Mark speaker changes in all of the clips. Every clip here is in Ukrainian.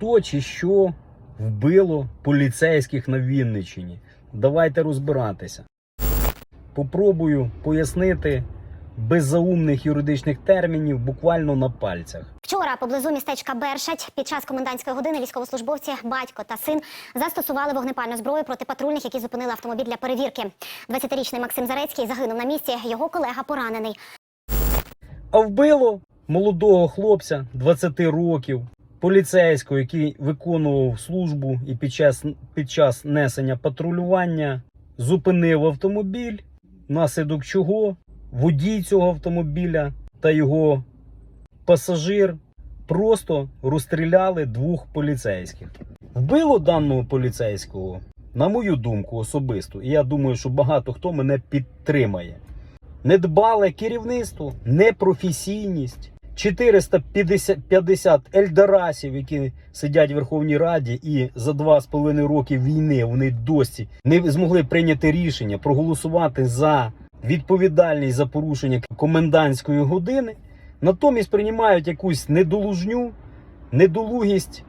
Speaker 1: хто чи що вбило поліцейських на Вінниччині. Давайте розбиратися. Попробую пояснити без заумних юридичних термінів буквально на пальцях.
Speaker 2: Вчора поблизу містечка Бершать під час комендантської години військовослужбовці, батько та син застосували вогнепальну зброю проти патрульних, які зупинили автомобіль для перевірки. 20-річний Максим Зарецький загинув на місці. Його колега поранений.
Speaker 1: А вбило молодого хлопця 20 років, поліцейського, який виконував службу і під час, під час несення патрулювання зупинив автомобіль, внаслідок чого водій цього автомобіля та його пасажир просто розстріляли двох поліцейських. Вбило даного поліцейського, на мою думку, особисто, і я думаю, що багато хто мене підтримає. Недбале керівництво, непрофесійність, 450 ельдорасів, які сидять в Верховній Раді, і за два з половиною роки війни вони досі не змогли прийняти рішення проголосувати за відповідальність за порушення комендантської години. Натомість приймають якусь недолужню, недолугість,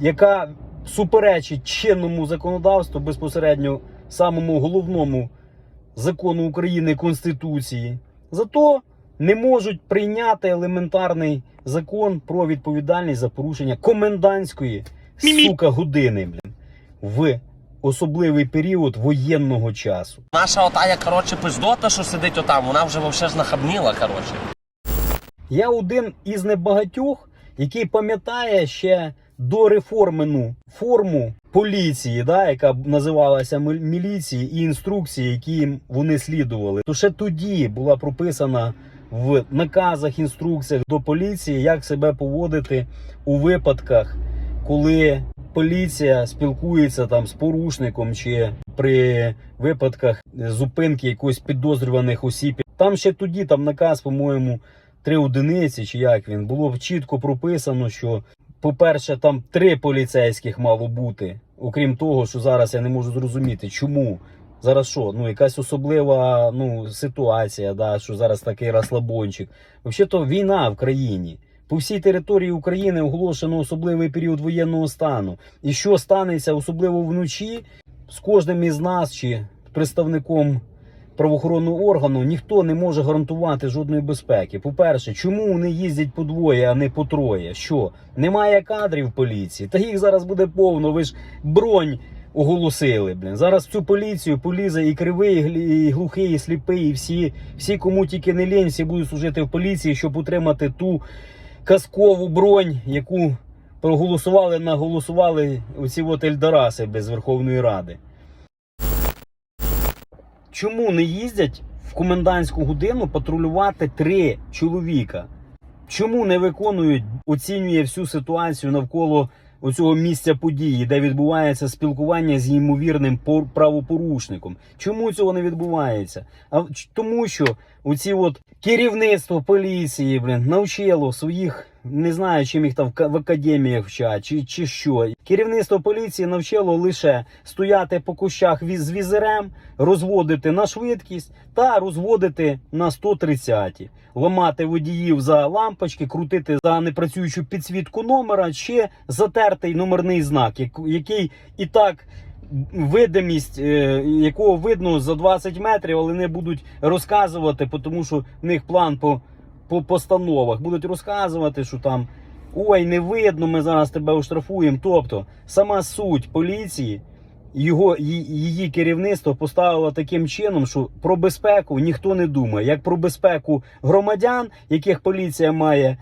Speaker 1: яка суперечить чинному законодавству безпосередньо самому головному закону України Конституції. Зато не можуть прийняти елементарний закон про відповідальність за порушення комендантської сука години блін, в особливий період воєнного часу.
Speaker 3: Наша отая, коротше, пиздота, що сидить отам, вона вже вовсе ж нахабніла, коротше.
Speaker 1: Я один із небагатьох, який пам'ятає ще дореформену форму поліції, да, яка б називалася мі- міліції, і інструкції, які їм вони слідували. То ще тоді була прописана в наказах, інструкціях до поліції, як себе поводити у випадках, коли поліція спілкується там з порушником чи при випадках зупинки якогось підозрюваних осіб. Там ще тоді там наказ, по-моєму, три одиниці, чи як він, було чітко прописано, що, по-перше, там три поліцейських мало бути. Окрім того, що зараз я не можу зрозуміти, чому. Зараз що? Ну, якась особлива ну, ситуація, да, що зараз такий розслабончик. Взагалі-то війна в країні. По всій території України оголошено особливий період воєнного стану. І що станеться, особливо вночі, з кожним із нас чи представником правоохоронного органу ніхто не може гарантувати жодної безпеки. По-перше, чому вони їздять по двоє, а не по троє? Що немає кадрів в поліції? Та їх зараз буде повно. Ви ж бронь оголосили. Блін. Зараз цю поліцію полізе і кривий, і глухий, і сліпий, і всі, всі, кому тільки не лінь, всі будуть служити в поліції, щоб утримати ту казкову бронь, яку проголосували, наголосували оці от Ельдораси без Верховної Ради. Чому не їздять в комендантську годину патрулювати три чоловіка? Чому не виконують, оцінює всю ситуацію навколо оцього місця події, де відбувається спілкування з ймовірним пор- правопорушником? Чому цього не відбувається? А тому, що оці от керівництво поліції, блін, навчило своїх, не знаю, чим їх там в ка- в академіях вчать, чи, чи що. Керівництво поліції навчило лише стояти по кущах з візерем, розводити на швидкість та розводити на 130, ламати водіїв за лампочки, крутити за непрацюючу підсвітку номера чи затертий номерний знак, який і так. Видимість, е, якого видно за 20 метрів, але не будуть розказувати, тому що в них план по, по постановах. Будуть розказувати, що там ой, не видно, ми зараз тебе оштрафуємо. Тобто, сама суть поліції, його, її керівництво поставило таким чином, що про безпеку ніхто не думає. Як про безпеку громадян, яких поліція має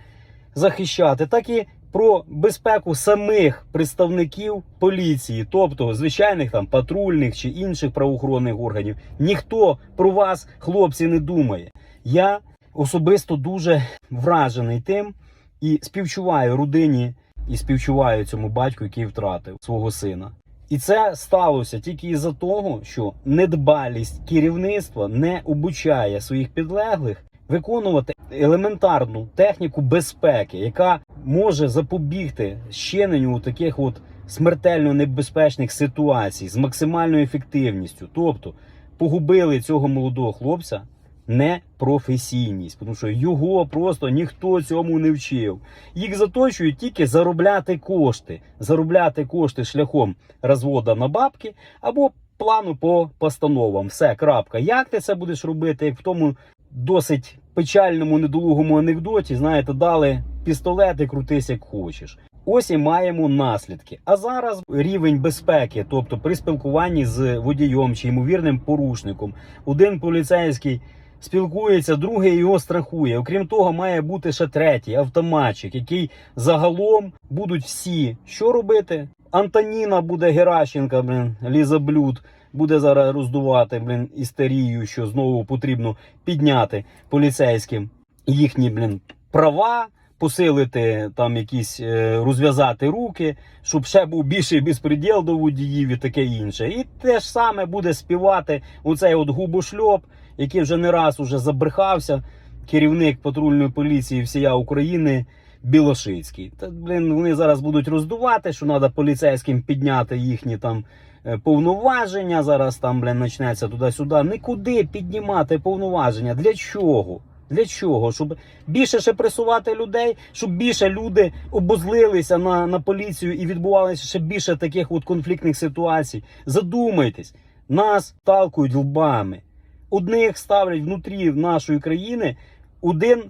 Speaker 1: захищати, так і про безпеку самих представників поліції, тобто звичайних там патрульних чи інших правоохоронних органів. Ніхто про вас, хлопці, не думає. Я особисто дуже вражений тим і співчуваю родині, і співчуваю цьому батьку, який втратив свого сина. І це сталося тільки із-за того, що недбалість керівництва не обучає своїх підлеглих виконувати елементарну техніку безпеки, яка може запобігти щиненню таких от смертельно небезпечних ситуацій з максимальною ефективністю. Тобто погубили цього молодого хлопця, непрофесійність, тому що його просто ніхто цьому не вчив. Їх заточують тільки заробляти кошти, заробляти кошти шляхом розвода на бабки або плану по постановам. Все, крапка. Як ти це будеш робити? Як в тому досить печальному недолугому анекдоті, знаєте, дали пістолет і крутись як хочеш. Ось і маємо наслідки. А зараз рівень безпеки, тобто при спілкуванні з водієм чи ймовірним порушником, один поліцейський спілкується, другий його страхує. Окрім того, має бути ще третій автоматчик, який загалом будуть всі що робити. Антоніна буде Геращенка, блін, Ліза Блюд буде зараз роздувати блін, істерію, що знову потрібно підняти поліцейським їхні блін, права, посилити там якісь е, розв'язати руки, щоб ще був більший безпреділ до водіїв і таке інше. І те ж саме буде співати оцей от губошльоп, який вже не раз уже забрехався, керівник патрульної поліції всія України. Білошицький. Та блін, вони зараз будуть роздувати, що треба поліцейським підняти їхні там е, повноваження. Зараз там блін, почнеться туди-сюди. Нікуди піднімати повноваження. Для чого? Для чого? Щоб більше ще пресувати людей, щоб більше люди обозлилися на, на поліцію і відбувалося ще більше таких от конфліктних ситуацій. Задумайтесь, нас талкують лбами. Одних ставлять внутрі нашої країни, один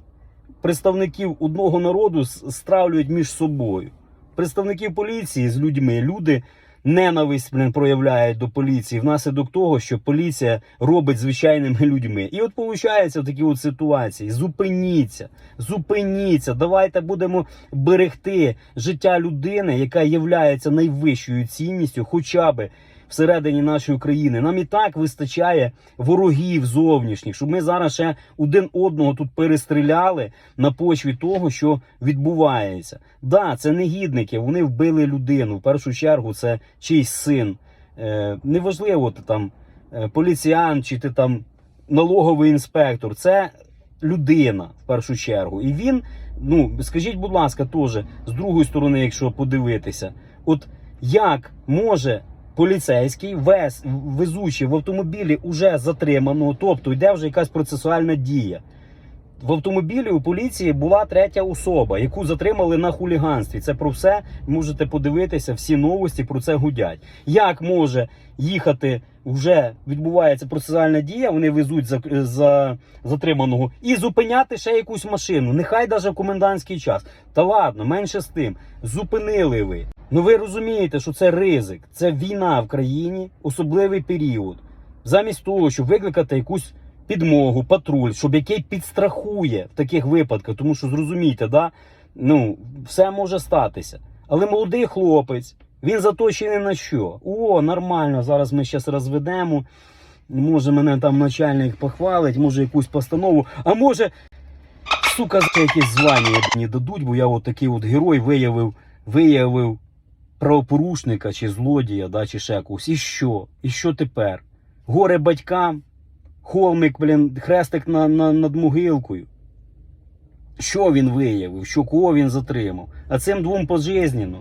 Speaker 1: представників одного народу стравлюють між собою. Представників поліції з людьми. Люди ненависть блин, проявляють до поліції внаслідок того, що поліція робить звичайними людьми. І от виходить такі от ситуації. Зупиніться, зупиніться. Давайте будемо берегти життя людини, яка є найвищою цінністю, хоча би всередині нашої країни. Нам і так вистачає ворогів зовнішніх, щоб ми зараз ще один одного тут перестріляли на почві того, що відбувається. Да, це негідники, вони вбили людину. В першу чергу це чийсь син. Е, неважливо, ти там е, поліціян чи ти там налоговий інспектор. Це людина в першу чергу. І він, ну скажіть, будь ласка, теж з другої сторони, якщо подивитися, от як може поліцейський вез, везучий в автомобілі уже затриманого, тобто йде вже якась процесуальна дія. В автомобілі у поліції була третя особа, яку затримали на хуліганстві. Це про все можете подивитися. Всі новості про це гудять. Як може їхати? Вже відбувається процесуальна дія. Вони везуть за, за затриманого і зупиняти ще якусь машину. Нехай навіть в комендантський час. Та ладно, менше з тим. Зупинили ви. Ну ви розумієте, що це ризик, це війна в країні, особливий період. Замість того, щоб викликати якусь підмогу, патруль, щоб який підстрахує в таких випадках, тому що зрозумійте, да, ну, все може статися. Але молодий хлопець, він заточений на що? О, нормально, зараз ми зараз розведемо. Може, мене там начальник похвалить, може якусь постанову, а може, сука, ще якесь звання мені дадуть, бо я от такий от герой виявив, виявив правопорушника чи злодія, да, чи ще когось. І що? І що тепер? Горе батькам, холмик, блін, хрестик на, на, над могилкою. Що він виявив? Що кого він затримав? А цим двом пожизненно.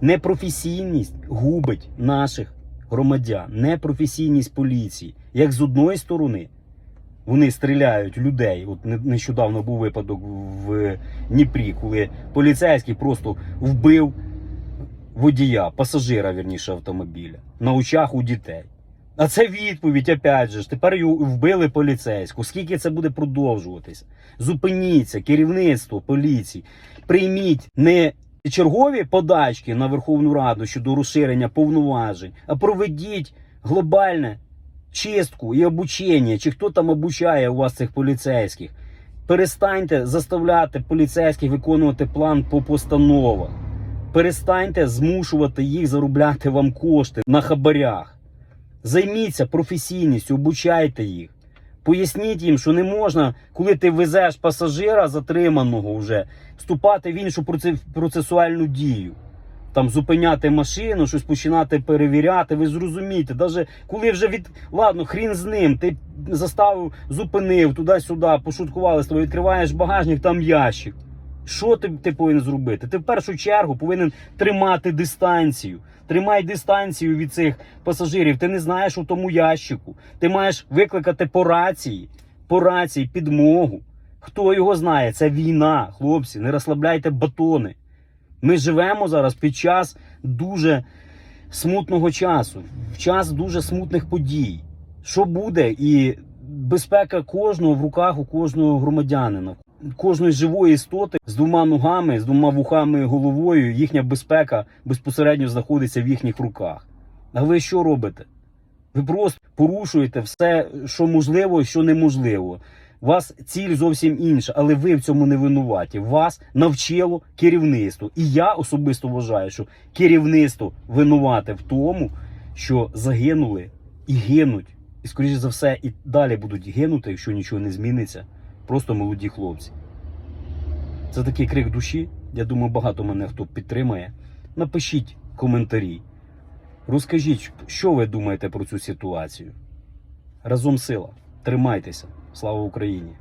Speaker 1: Непрофесійність губить наших громадян, непрофесійність поліції. Як з одної сторони вони стріляють людей. От нещодавно був випадок в Дніпрі, коли поліцейський просто вбив водія, пасажира, вірніше, автомобіля на очах у дітей. А це відповідь, опять же ж, тепер вбили поліцейську. Скільки це буде продовжуватися? Зупиніться, керівництво поліції, прийміть не чергові подачки на Верховну Раду щодо розширення повноважень, а проведіть глобальне чистку і обучення, чи хто там обучає у вас цих поліцейських. Перестаньте заставляти поліцейських виконувати план по постановах. Перестаньте змушувати їх заробляти вам кошти на хабарях. Займіться професійністю, обучайте їх. Поясніть їм, що не можна, коли ти везеш пасажира затриманого вже, вступати в іншу процесуальну дію. Там зупиняти машину, щось починати перевіряти. Ви зрозумієте, навіть коли вже від ладно, хрін з ним, ти заставив, зупинив туди-сюди, пошуткували з тобою, відкриваєш багажник, там ящик. Що ти, ти повинен зробити? Ти в першу чергу повинен тримати дистанцію. Тримай дистанцію від цих пасажирів. Ти не знаєш у тому ящику. Ти маєш викликати по рації, по рації підмогу. Хто його знає? Це війна, хлопці. Не розслабляйте батони. Ми живемо зараз під час дуже смутного часу, в час дуже смутних подій. Що буде? І безпека кожного в руках у кожного громадянина, кожної живої істоти з двома ногами, з двома вухами і головою. Їхня безпека безпосередньо знаходиться в їхніх руках. А ви що робите? Ви просто порушуєте все, що можливо що неможливо. У вас ціль зовсім інша, але ви в цьому не винуваті. Вас навчило керівництво. І я особисто вважаю, що керівництво винувате в тому, що загинули і гинуть. І, скоріше за все, і далі будуть гинути, якщо нічого не зміниться. Просто молоді хлопці. Це такий крик душі. Я думаю, багато мене хто підтримає. Напишіть коментарі. Розкажіть, що ви думаєте про цю ситуацію. Разом сила. Тримайтеся. Слава Україні!